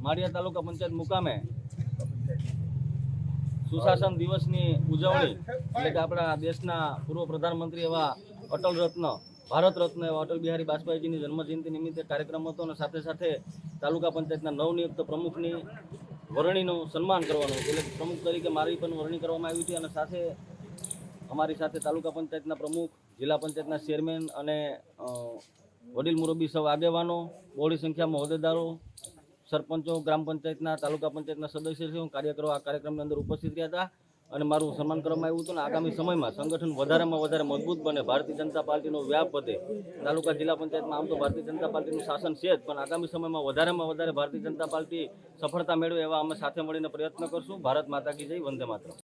માળિયા તાલુકા પંચાયત મુકામે સુશાસન દિવસની ઉજવણી, એટલે કે આપણા દેશના પૂર્વ પ્રધાનમંત્રી એવા અટલ રત્ન, ભારત રત્ન એવા અટલ બિહારી વાજપેયીજીની જન્મજયંતિ નિમિત્તે કાર્યક્રમ હતો અને સાથે સાથે તાલુકા પંચાયતના નવનિયુક્ત પ્રમુખની વરણીનું સન્માન કરવાનું એટલે પ્રમુખ તરીકે મારી પણ વરણી કરવામાં આવી હતી અને સાથે અમારી સાથે તાલુકા પંચાયતના પ્રમુખ, જિલ્લા પંચાયતના ચેરમેન અને વડીલ મુરબ્બી સૌ આગેવાનો, બહોળી સંખ્યામાં હોદ્દેદારો સરપંચો, ગ્રામ પંચાયતના, તાલુકા પંચાયતના સદસ્યો કાર્યકરો આ કાર્યક્રમની અંદર ઉપસ્થિત રહ્યા હતા અને મારું સન્માન કરવામાં આવ્યું હતું અને આગામી સમયમાં સંગઠન વધારેમાં વધારે મજબૂત બને. ભારતીય જનતા પાર્ટીનો વ્યાપ વધે. તાલુકા જિલ્લા પંચાયતમાં આમ તો ભારતીય જનતા પાર્ટીનું શાસન છે જ, પણ આગામી સમયમાં વધારેમાં વધારે ભારતીય જનતા પાર્ટી સફળતા મેળવે એવા અમે સાથે મળીને પ્રયત્ન કરશું. ભારત માતા કી જય, વંદે માતરમ.